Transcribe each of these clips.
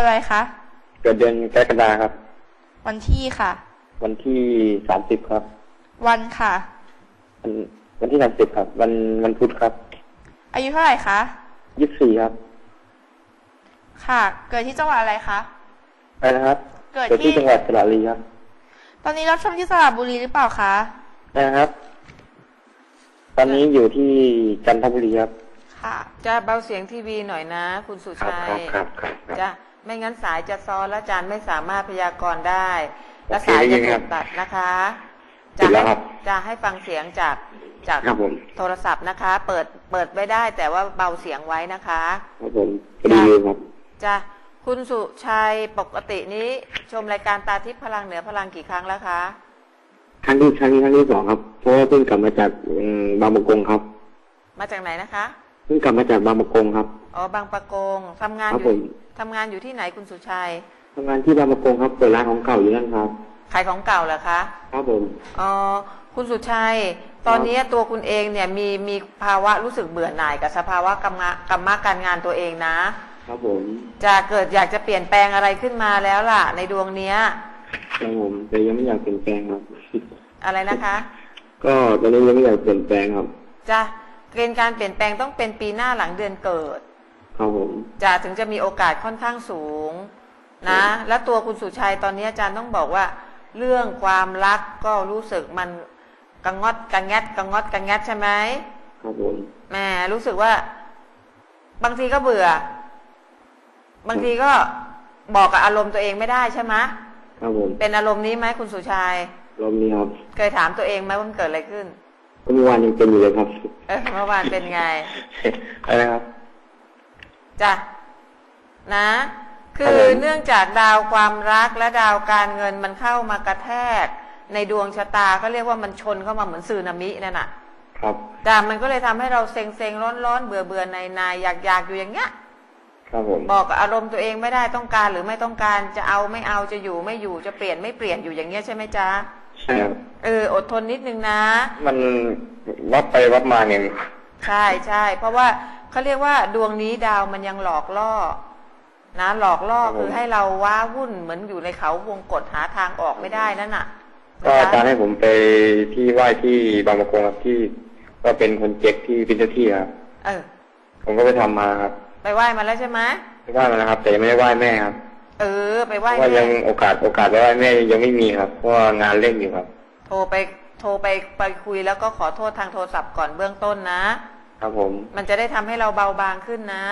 อะไรคะเกิดเดือนกรกฎาครับ วันที่ค่ะ วันที่สามสิบครับ วันค่ะ วันวันที่สามสิบครับ วันวันพุธครับ อายุเท่าไหร่คะยี่สิบสี่ครับ ค่ะ เกิดที่จังหวัดอะไรคะอะไรนะครับ เกิดที่ที่จังหวัดสระบุรีครับตอนนี้รับชมที่สระบุรีหรือเปล่าคะนะครับ ตอนนี้อยู่ที่จันทบุรีครับ ค่ะ จะเบาเสียงทีวีหน่อยนะ คุณสุครับชัยครับครับครับจะ ไม่งั้นสายจะซ้อนและอาจารย์ไม่สามารถพยากรณ์ได้ และโอเคสายได้ยิจะนถูครักบตัดนะคะติจะดแล้ให้วครับจะให้ฟังเสียงจากจากครับผมโทรศัพท์นะคะ เปิดเปิดไว้ได้แต่ว่าเบาเสียงไว้นะคะครับผมพอดีเลยครับจะคุณสุชัยปกตินี้ชมรายการตาทิพย์พลังเหนือพลังกี่ครั้งแล้วคะครั้งที่ครั้งที่ครั้งที่สองครับ เพราะว่าเพิ่งกลับมาจากอืมบางประกงครับ มาจากไหนนะคะ เพิ่งกลับมาจากบางประกงครับ อ๋อบางประกงทำงานครับอยู่ผมทำงานอยู่ที่ไหนคุณสุชัยทำงานที่บางประกงครับเปิดร้านของเก่าอยู่นั่นครับ ขายของเก่าเหรอคะ ครับผม อ๋อ คุณสุชัย ตอนนี้ตัวคุณเองเนี่ยมีมีภาวะรู้สึกเบื่อหน่ายกับสภาวะกรรมะกรรมะการงานตัวเองนะ ครับผม จะเกิดอยากจะเปลี่ยนแปลงอะไรขึ้นมาแล้วล่ะ ในดวงเนี้ยครับผมแต่ยังไม่อยากเปลี่ยนแปลงครับ อะไรนะคะ ก็ตอนนี้ยังไม่อยากเปลี่ยนแปลงครับจะ เกณฑ์การเปลี่ยนแปลงต้องเป็นปีหน้าหลังเดือนเกิดครับผมจะถึงจะมีโอกาสค่อนข้างสูง นะ และตัวคุณสุชัยตอนนี้อาจารย์ต้องบอกว่า เรื่องความรักก็รู้สึกมันกังงอดกังแงดกังงอดกังแงดใช่ไหมครับผมแหมรู้สึกว่า บางทีก็เบื่อ บางทีก็บอกกับอารมณ์ตัวเองไม่ได้ใช่ไหมครับผมเป็นอารมณ์นี้ไหมคุณสุชัยรอบนี้ครับ เคยถามตัวเองไหมว่ามันเกิดอะไรขึ้นก็ เมื่อวานยังเป็นอยู่เลยครับ เออเมื่อวานเป็นไงอะไรนะครับจ้ะนะ คืครัอบผมเนื่องจากดาวความรักและดาวการเงินมันเข้ามากระแทก ในดวงชะตาก็เรียกว่ามันชนเข้ามาเหมือนสึนามินั่นน่ะ ครับแต่มันก็เลยทำให้เราเซ็งเซ็งร้อนร้อนๆเบื่อเบื่อในในๆอยากอยากอยู่อย่างเงี้ยครับผมบอกกับอารมณ์ตัวเองไม่ได้ต้องการหรือไม่ต้องการจะเอาไม่เอาจะอยู่ไม่อยู่จะเปลี่ยนไม่เปลี่ยนอยู่อย่างเงี้ยใช่ไหมจ๊ะใช่ครับ เอออดทนนิดนึงนะ มันวัดไปวัดมาเนี่ยใช่ใช่เพราะว่าเขาเรียกว่าดวงนี้ดาวมันยังหลอกล่อ นะ หลอกล่อคือให้เราว้าวุ่นเหมือนอยู่ในเขาวงกฏหาทางออกไม่ได้นั่นน่ะ ก็อาจารย์นะคะให้ผมไปที่ไหว้ที่บางประกงครับที่ ก็เป็นคนเจ็กที่เป็นเจ้าที่ครับเออ ผมก็ไปทำมาครับไปไหว้มาแล้วใช่ไหมไปไหว้มาแล้วครับ แต่ยังไม่ได้ไหว้แม่ครับ เออ ไปเพไหว้ราะว่าแม่ยังโอกาสโอกาสไปไหว้แม่ยังไม่มีครับเพราะว่างานเร่งอยู่ครับ โทรไปโทรไปไปคุยแล้วก็ขอโทษทางโทรศัพท์ก่อนเบื้องต้นนะ ครับผม มันจะได้ทำให้เราเบาบางขึ้นนะ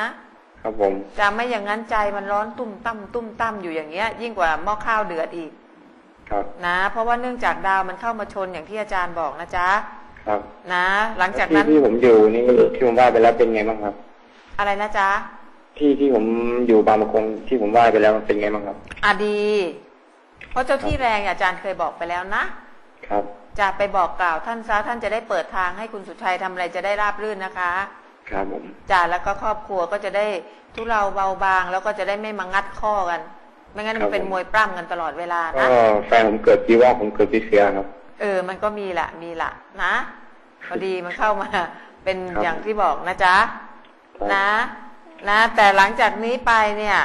ครับผม จะไม่อย่างนั้นใจมันร้อนตุ้มตั้มตุ้มตั้มอยู่อย่างเงี้ย ยิ่งกว่าหม้อข้าวเดือดอีกครับ นะ เพราะว่าเนื่องจากดาวมันเข้ามาชนอย่างที่อาจารย์บอกนะจ๊ะ ครับนะ หลังจากนั้นที่ที่ผมอยู่นี่ที่ผมไหว้ไปแล้วเป็นไงบ้างครับ อะไรนะจ๊ะ ที่ที่ผมอยู่บางประกงที่ผมไหว้ไปแล้วมันเป็นไงบ้างครับอะดี เพราะเจ้าที่แรงอาจารย์เคยบอกไปแล้วนะ ครับจะไปบอกกล่าวท่านซะท่านจะได้เปิดทางให้คุณสุชัยทำอะไรจะได้ราบรื่นนะคะ ครับผมจ่าแล้วก็ครอบครัวก็จะได้ทุเลาเบาบางแล้วก็จะได้ไม่มางัดข้อกัน ไม่งั้นมันเป็นมวยปล้ำกันตลอดเวลาก็นะแฟนผมเกิดปีวอกผมเกิดปีเสือครับ เออ มันก็มีละมีละนะพอดีมันเข้ามา เป็นครับอย่างที่บอกนะจ๊ะครับนะ นะแต่หลังจากนี้ไปเนี่ย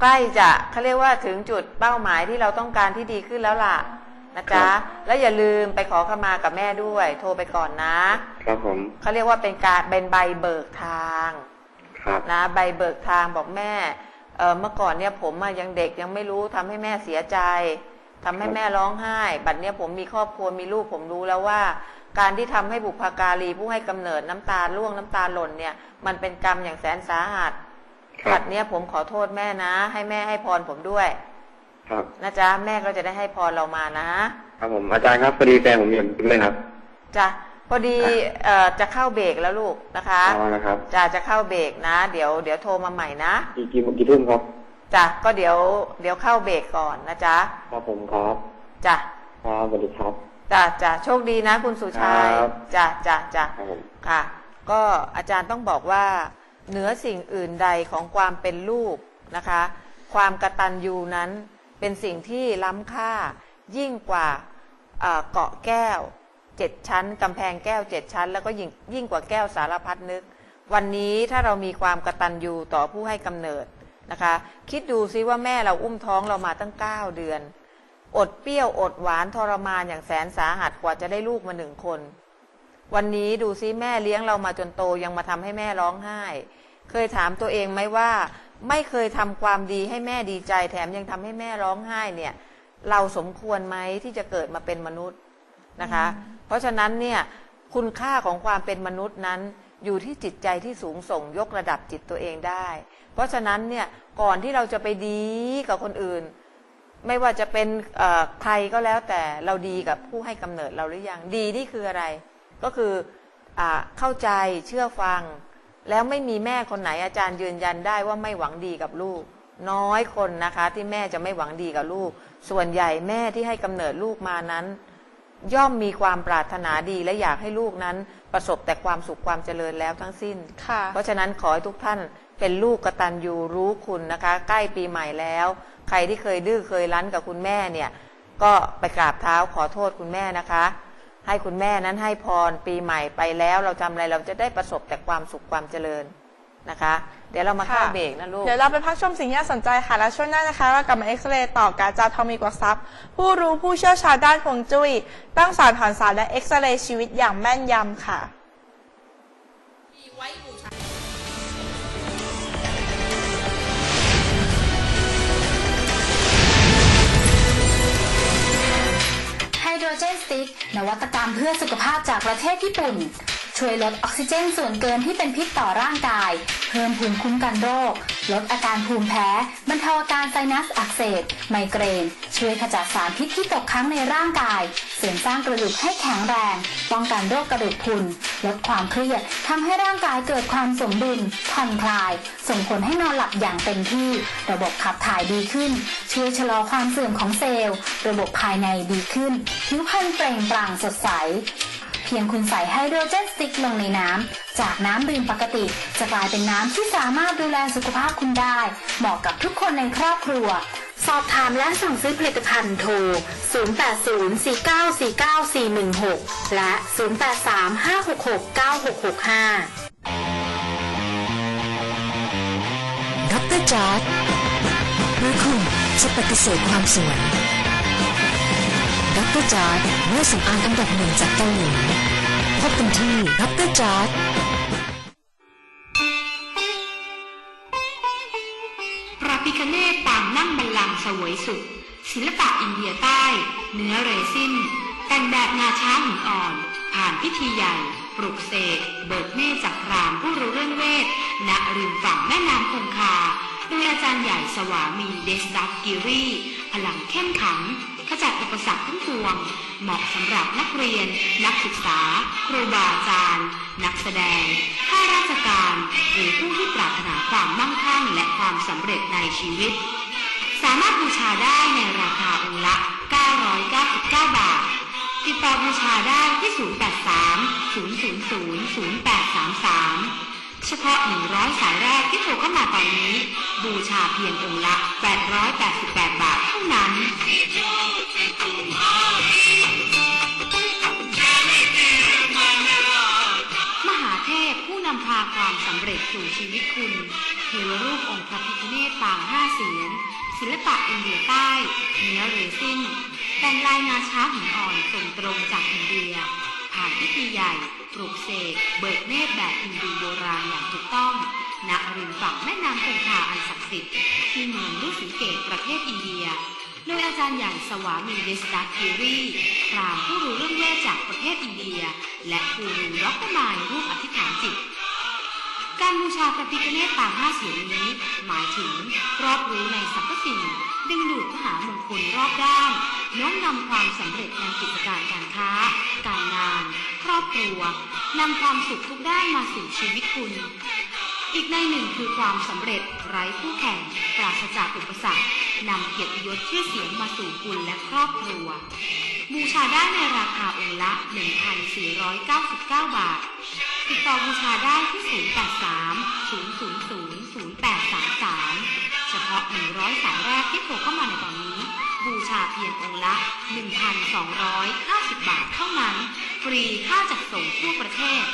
ใกล้จะเขาเรียกว่าถึงจุดเป้าหมายที่เราต้องการที่ดีขึ้นแล้วล่ะนะจ๊ะ แล้วอย่าลืมไปขอขมากับแม่ด้วย โทรไปก่อนนะ ครับผมเขาเรียกว่าเป็นการเป็นใบเบิกทางครับนะใบเบิกทางบอกแม่เออเมื่อก่อนเนี่ยผมอะยังเด็กยังไม่รู้ทำให้แม่เสียใจทำให้แม่ร้องไห้ บัดเนี้ยผมมีครอบครัวมีลูกผมรู้แล้วว่า การที่ทำให้บุพการีผู้ให้กำเนิดน้ำตาล่วงน้ำตาหล่นเนี่ย มันเป็นกรรมอย่างแสนสาหัสครับับดเนี้ยผมขอโทษแม่นะ ให้แม่ให้พรผมด้วย ครับนะจ๊ะแม่ก็จะได้ให้พรเรามานะครับผมอาจารย์ครับพอดีแฟนผมอยู่ด้วยครับจ้ะพอดีเอ่อจะเข้าเบรกแล้วลูกนะคะเอานะครับจ้ะจะเข้าเบรกนะ เดี๋ยวเดี๋ยวโทรมาใหม่นะกี่กี่กี่ทุ่มครับจ้ะก็เดี๋ยวเดี๋ยวเข้าเบรกก่อนนะจ๊ะครับผมครับจ้ะครับสวัสดีครับ จ้ะจ้ะโชคดีนะ คุณสุชัยครับ จ้ะจ้ะจ้ะครับผมค่ะ ก็อาจารย์ต้องบอกว่า เหนือสิ่งอื่นใดของความเป็นลูกนะคะ ความกตัญญูนั้นเป็นสิ่งที่ล้ำค่ายิ่งกว่าเอ่อเกาะแก้วเจ็ดชั้นกำแพงแก้วเจ็ดชั้น แล้วก็ยิ่งยิ่งกว่าแก้วสารพัดนึก วันนี้ถ้าเรามีความกตัญญูต่อผู้ให้กำเนิดนะคะ คิดดูซิว่าแม่เราอุ้มท้องเรามาตั้ง 9 เดือน อดเปรี้ยวอดหวานทรมานอย่างแสนสาหัสกว่าจะได้ลูกมาหนึ่งคน วันนี้ดูซิแม่เลี้ยงเรามาจนโตยังมาทำให้แม่ร้องไห้ เคยถามตัวเองไหมว่า ไม่เคยทำความดีให้แม่ดีใจแถมยังทำให้แม่ร้องไห้เนี่ย เราสมควรไหมที่จะเกิดมาเป็นมนุษย์นะคะ เพราะฉะนั้นเนี่ยคุณค่าของความเป็นมนุษย์นั้น อยู่ที่จิตใจที่สูงส่งยกระดับจิตตัวเองได้ เพราะฉะนั้นเนี่ยก่อนที่เราจะไปดีกับคนอื่น ไม่ว่าจะเป็นเอ่อใครก็แล้วแต่เราดีกับผู้ให้กำเนิดเราหรือยังดีนี่คืออะไร ก็คืออาเข้าใจเชื่อฟัง แล้วไม่มีแม่คนไหนอาจารย์ยืนยันได้ว่าไม่หวังดีกับลูก น้อยคนนะคะ ที่แม่จะไม่หวังดีกับลูก ส่วนใหญ่แม่ที่ให้กำเนิดลูกมานั้น ย่อมมีความปรารถนาดีและอยากให้ลูกนั้น ประสบแต่ความสุขความเจริญแล้วทั้งสิ้นค่ะเพราะฉะนั้นขอให้ทุกท่านเป็นลูกกตัญญูรู้คุณนะคะ ใกล้ปีใหม่แล้ว ใครที่เคยดื้อเคยรั้นกับคุณแม่เนี่ย ก็ไปกราบเท้าขอโทษคุณแม่นะคะ ให้คุณแม่นั้นให้พรปีใหม่ไปแล้ว เราทำอะไรเราจะได้ประสบแต่ความสุขความเจริญนะคะ เดี๋ยวเรามาเข้าค่ะเบรกนะลูก เดี๋ยวเราไปพักชมสิ่งที่น่าสนใจค่ะ แล้วช่วงหน้านะคะเรากลับมาเอ็กซเรย์ต่อการจาทอมีกว่าทรัพย์ผู้รู้ผู้เชี่ยวชาญด้านฮวงจุ้ยตั้งสารถอนสารและเอ็กซเรย์ชีวิตอย่างแม่นยำค่ะไฮ โดรเจนสติ๊กนวัตกรรมเพื่อสุขภาพจากประเทศญี่ปุ่น ช่วยลดออกซิเจนส่วนเกินที่เป็นพิษต่อร่างกาย เพิ่มภูมิคุ้มกันโรค ลดอาการภูมิแพ้ บรรเทาอาการไซนัสอักเสบ ไมเกรน ช่วยขจัดสารพิษที่ตกค้างในร่างกาย เสริมสร้างกระดูกให้แข็งแรง ป้องกันโรคกระดูกพรุน ลดความเครียดทำให้ร่างกายเกิดความสมดุลผ่อนคลาย ส่งผลให้นอนหลับอย่างเต็มที่ ระบบขับถ่ายดีขึ้น ช่วยชะลอความเสื่อมของเซลล์ ระบบภายในดีขึ้น ผิวพรรณเปล่งปลั่งสดใส พียงคุณใส่ไฮโดรเจนสติ๊กลงในน้ำ จากน้ำดื่มปกติ จะกลายเป็นน้ำที่สามารถดูแลสุขภาพคุณได้ เหมาะกับทุกคนในครอบครัว สอบถามและสั่งซื้อผลิตภัณฑ์โทร 0804949416 และ 0835669665ดรจอร์ดหรือคุณจะปฏิเสธความสวย ดรจอร์ดเมื่อสำอางอันดับหนึ่งจากเกาหลีพบกันที่ดรจอร์ดพระพิคเนตตางนั่งบัลลังก์สวยสุข ศิลปะอินเดียใต้ เนื้อเรซินแต่งแบบงาช้างหินอ่อน ผ่านพิธีใหญ่ปลุกเสกเบิกเนตจากพรามผู้รู้เรื่องเวทณริมฝั่งแม่น้ำคงคาโดยอาจารย์ใหญ่สวามีเดสดักกิรีพลังเข้มขัง จัดอุปสรรคทั้งปวง เหมาะสำหรับนักเรียน นักศึกษา ครูบาอาจารย์ นักแสดง ข้าราชการ หรือผู้ที่ปรารถนาความมั่งคั่งและความสำเร็จในชีวิต สามารถบูชาได้ในราคาองค์ละ 999 บาท ติดต่อบูชาได้ที่ 083 000 0833เฉพาะ 100 สายแรกที่โทรเข้ามาตอนนี้ บูชาเพียงองค์ละ 888 บาทเท่านั้น ความสำเร็จสู่ชีวิตคุณ เทวรูปองค์พระพิฆเนศปางห้าเสียน ศิลปะอินเดียใต้ เนื้อเรซินแต่งลายงาช้างหินอ่อนส่งตรงจากอินเดีย ผ่านพิธีใหญ่ปลุกเสก เบิกเนตรแบบอินดูโบราณอย่างถูกต้อง ณ ริมฝั่งแม่น้ำคงคาอันศักดิ์สิทธิ์ ที่เมืองลุสิเกตประเทศอินเดีย โดยอาจารย์ใหญ่สวามีเดสดักกิรีพรามผู้รู้เรื่องเวทจากประเทศอินเดีย และกูรูด็อกเตอร์มายรูปอธิษฐานจิต การบูชาพระพิฆเนศต่างห้าเสียงนี้ หมายถึงรอบรู้ในสรรพสิ่ง ดึงดูดมหามงคลรอบด้านน้มนำความสำเร็จในกิจการการค้า การงาน ครอบครัวนำความสุขทุกด้านมาสู่ชีวิตคุณ อีกในหนึ่งคือความสำเร็จไร้คู่แข่ง ปราศจากอุปสรรคนำเกียรติยศชื่อเสียงมาสู่คุณและครอบครัวบูชาได้ในราคาองค์ละ 1,499 บาท ติดต่อบูชาได้ที่ 083 000 0833 เฉพาะ 100 สายแรกที่โทรเข้ามาในตอนนี้ บูชาเพียงองค์ละ 1,250 บาทเท่านั้น ฟรีค่าจัดส่งทั่วประเทศ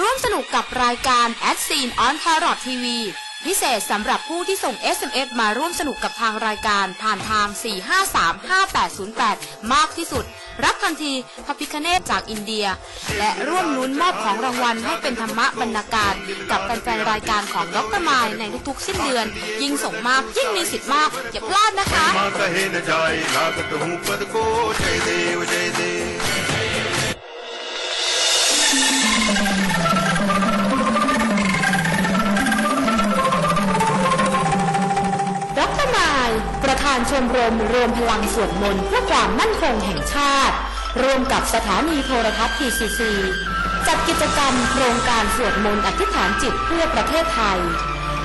ร่วมสนุกกับรายการ Ad Scene on Parrot TV พิเศษสำหรับผู้ที่ส่ง SMS มาร่วมสนุกกับทางรายการผ่านทาง 4535808 มากที่สุด รับทันทีพระพิคเนตจากอินเดีย และร่วมลุ้นมอบของรางวัลให้เป็นธรรมะบรรณาการ กับแฟนๆรายการของดรมายในทุกๆ สิ้นเดือน ยิ่งส่งมาก ยิ่งมีสิทธิ์มาก อย่าพลาดนะคะ ประธานชมรมรวมพลังสวดมนต์เพื่อความมั่นคงแห่งชาติ ร่วมกับสถานีโทรทัศน์ TCC จัดกิจกรรมโครงการสวดมนต์อธิษฐานจิตเพื่อประเทศไทย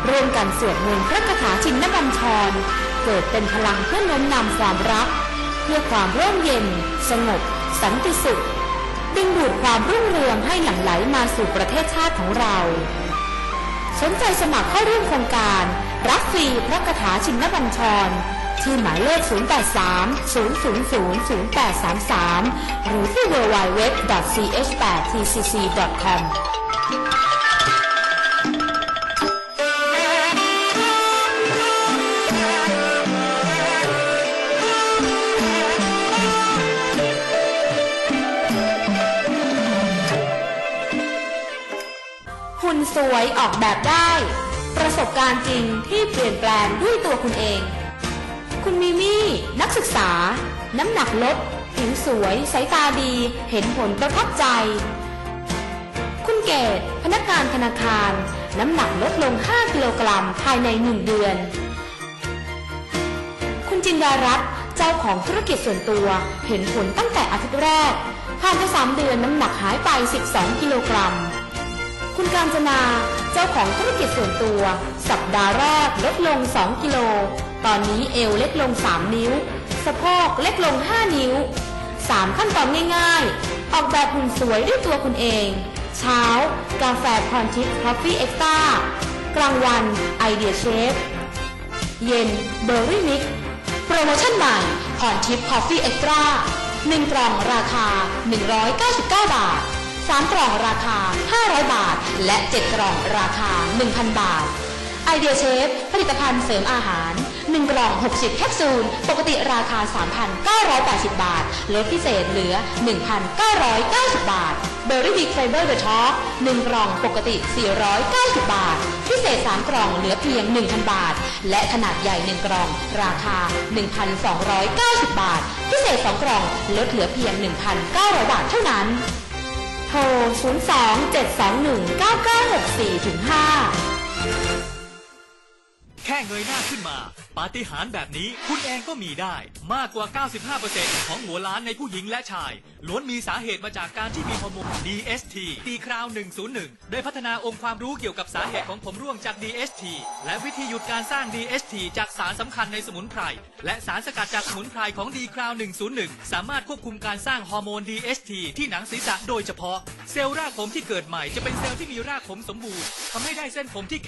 ร่วมกันสวดมนต์พระคาถาชินนบัญชร เกิดเป็นพลังเพื่อน้มนำความรัก เพื่อความร่มเย็น สงบ สันติสุขดึงดูดความรุ่งเรืองให้หลั่งไหลมาสู่ประเทศชาติของเรา สนใจสมัครเข้าร่วมโครงการ รับฟรีพระคาถาชินบัญชร ที่หมายเลข 083 000 0833 หรือที่ www.ch8tcc.com หุ่นสวยออกแบบได้ ประสบการณ์จริงที่เปลี่ยนแปลงด้วยตัวคุณเอง คุณมิมี่ นักศึกษา น้ำหนักลด ผิวสวย สายตาดี เห็นผลประทับใจ คุณเกดพนักงานธนาคาร น้ำหนักลดลง 5 กิโลกรัมภายใน 1 เดือน คุณจินดารัตน์เจ้าของธุรกิจส่วนตัว เห็นผลตั้งแต่อาทิตย์แรก ผ่านไป3เดือนน้ำหนักหายไป 12 กิโลกรัม คุณการจนาเจ้าของธุรกิจส่วนตัว สัปดาห์แรกลดลง 2 กิโล ตอนนี้เอวเล็กลง 3 นิ้ว สะโพกเล็กลง 5 นิ้ว 3 ขั้นตอนง่ายๆ ออกแบบหุ่นสวยด้วยตัวคุณเอง เช้า กาแฟพรทิพย์คอฟฟี่เอ็กซ์ต้ากลางวันไอเดียเชฟ เย็นเบอร์รี่มิกโปรโมชั่นใหม่พรทิปคอฟฟี่เอ็กซ์ตร้า1กล่องราคา 199 บาท 3 กล่องราคา 500 บาท และ 7 กล่องราคา 1,000 บาท ไอเดียเชฟ ผลิตภัณฑ์เสริมอาหาร 1 กล่อง 60 แคปซูล ปกติราคา 3,980 บาท ลดพิเศษเหลือ 1,990 บาท เบอร์รี่บิ๊กไฟเบอร์เดอะช็อค1กล่องปกติ 490 บาท พิเศษ 3 กล่องเหลือเพียง 1,000 บาท และขนาดใหญ่ 1 กล่อง ราคา 1,290 บาท พิเศษ 2 กล่องลดเหลือเพียง 1,900 บาทเท่านั้น โทร 02-721-9964-5 แค่เงยหน้าขึ้นมา ปาฏิหาริย์แบบนี้คุณเองก็มีได้ มากกว่า 95%ของหัวล้านในผู้หญิงและชาย ล้วนมีสาเหตุมาจากการที่มีฮอร์โมน DST ตีคราว 101โดยพัฒนาองค์ความรู้เกี่ยวกับสาเหตุของผมร่วงจาก DST และวิธีหยุดการสร้าง DST จากสารสำคัญในสมุนไพร และสารสกัดจากสมุนไพรของดีคราว 101 สามารถควบคุมการสร้างฮอร์โมน DST ที่หนังศีรษะโดยเฉพาะ เซลล์รากผมที่เกิดใหม่จะเป็นเซลล์ที่มีรากผมสมบูรณ์ทำให้ได้เส้นผมที่